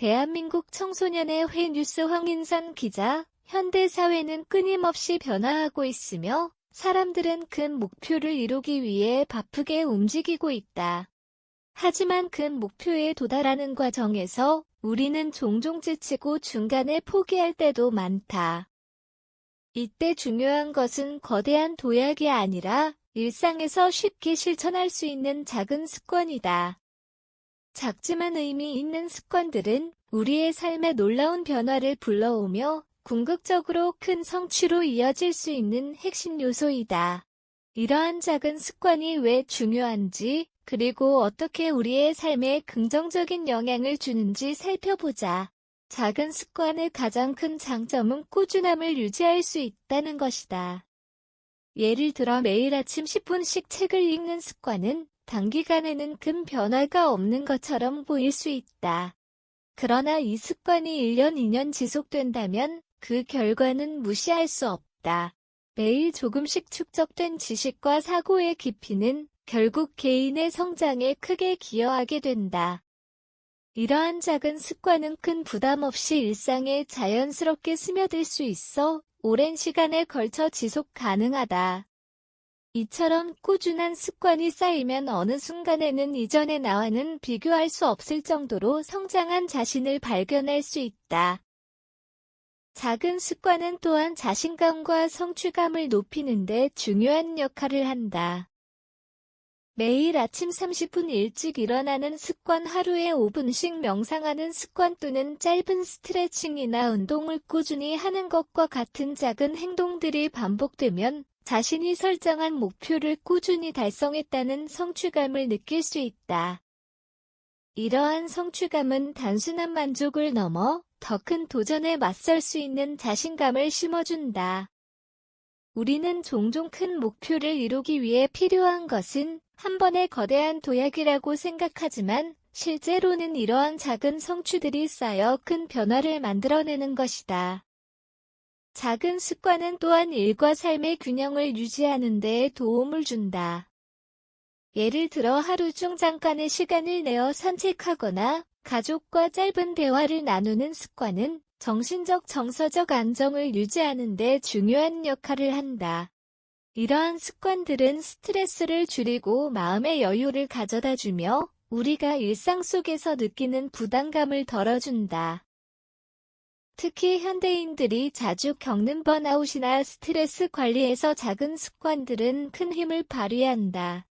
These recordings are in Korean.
대한민국 청소년의 회 뉴스 황인선 기자, 현대 사회는 끊임없이 변화하고 있으며 사람들은 큰 목표를 이루기 위해 바쁘게 움직이고 있다. 하지만 큰 목표에 도달하는 과정에서 우리는 종종 지치고 중간에 포기할 때도 많다. 이때 중요한 것은 거대한 도약이 아니라 일상에서 쉽게 실천할 수 있는 작은 습관이다. 작지만 의미 있는 습관들은 우리의 삶에 놀라운 변화를 불러오며 궁극적으로 큰 성취로 이어질 수 있는 핵심 요소이다. 이러한 작은 습관이 왜 중요한지, 그리고 어떻게 우리의 삶에 긍정적인 영향을 주는지 살펴보자. 작은 습관의 가장 큰 장점은 꾸준함을 유지할 수 있다는 것이다. 예를 들어 매일 아침 10분씩 책을 읽는 습관은 단기간에는 큰 변화가 없는 것처럼 보일 수 있다. 그러나 이 습관이 1년, 2년 지속된다면 그 결과는 무시할 수 없다. 매일 조금씩 축적된 지식과 사고의 깊이는 결국 개인의 성장에 크게 기여하게 된다. 이러한 작은 습관은 큰 부담 없이 일상에 자연스럽게 스며들 수 있어 오랜 시간에 걸쳐 지속 가능하다. 이처럼 꾸준한 습관이 쌓이면 어느 순간에는 이전의 나와는 비교할 수 없을 정도로 성장한 자신을 발견할 수 있다. 작은 습관은 또한 자신감과 성취감을 높이는데 중요한 역할을 한다. 매일 아침 30분 일찍 일어나는 습관 하루에 5분씩 명상하는 습관 또는 짧은 스트레칭이나 운동을 꾸준히 하는 것과 같은 작은 행동들이 반복되면 자신이 설정한 목표를 꾸준히 달성했다는 성취감을 느낄 수 있다. 이러한 성취감은 단순한 만족을 넘어 더 큰 도전에 맞설 수 있는 자신감을 심어준다. 우리는 종종 큰 목표를 이루기 위해 필요한 것은 한 번의 거대한 도약이라고 생각하지만 실제로는 이러한 작은 성취들이 쌓여 큰 변화를 만들어내는 것이다. 작은 습관은 또한 일과 삶의 균형을 유지하는 데 도움을 준다. 예를 들어 하루 중 잠깐의 시간을 내어 산책하거나 가족과 짧은 대화를 나누는 습관은 정신적 정서적 안정을 유지하는 데 중요한 역할을 한다. 이러한 습관들은 스트레스를 줄이고 마음의 여유를 가져다 주며 우리가 일상 속에서 느끼는 부담감을 덜어준다. 특히 현대인들이 자주 겪는 번아웃이나 스트레스 관리에서 작은 습관들은 큰 힘을 발휘한다.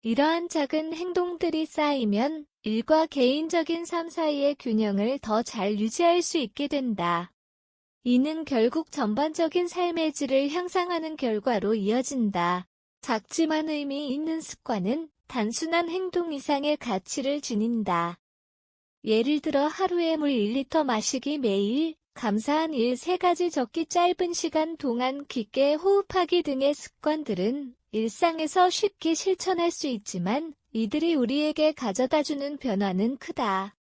이러한 작은 행동들이 쌓이면 일과 개인적인 삶 사이의 균형을 더 잘 유지할 수 있게 된다. 이는 결국 전반적인 삶의 질을 향상하는 결과로 이어진다. 작지만 의미 있는 습관은 단순한 행동 이상의 가치를 지닌다. 예를 들어 하루에 물 1리터 마시기 매일, 감사한 일 3가지 적기 짧은 시간 동안 깊게 호흡하기 등의 습관들은 일상에서 쉽게 실천할 수 있지만 이들이 우리에게 가져다주는 변화는 크다.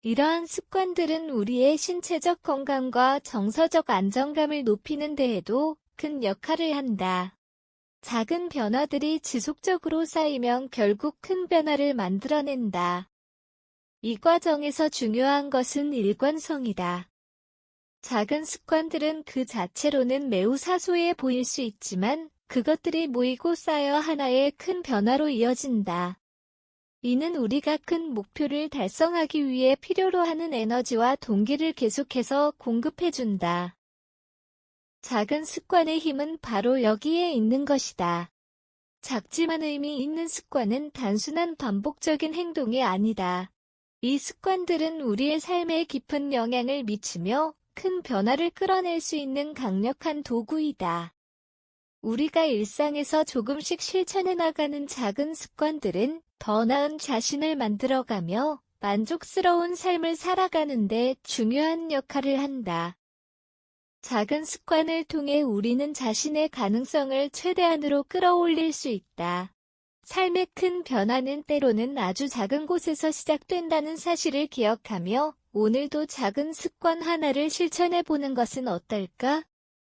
이러한 습관들은 우리의 신체적 건강과 정서적 안정감을 높이는 데에도 큰 역할을 한다. 작은 변화들이 지속적으로 쌓이면 결국 큰 변화를 만들어낸다. 이 과정에서 중요한 것은 일관성이다. 작은 습관들은 그 자체로는 매우 사소해 보일 수 있지만 그것들이 모이고 쌓여 하나의 큰 변화로 이어진다. 이는 우리가 큰 목표를 달성하기 위해 필요로 하는 에너지와 동기를 계속해서 공급해준다. 작은 습관의 힘은 바로 여기에 있는 것이다. 작지만 의미 있는 습관은 단순한 반복적인 행동이 아니다. 이 습관들은 우리의 삶에 깊은 영향을 미치며 큰 변화를 끌어낼 수 있는 강력한 도구이다. 우리가 일상에서 조금씩 실천해 나가는 작은 습관들은 더 나은 자신을 만들어가며 만족스러운 삶을 살아가는데 중요한 역할을 한다. 작은 습관을 통해 우리는 자신의 가능성을 최대한으로 끌어올릴 수 있다. 삶의 큰 변화는 때로는 아주 작은 곳에서 시작된다는 사실을 기억하며 오늘도 작은 습관 하나를 실천해 보는 것은 어떨까?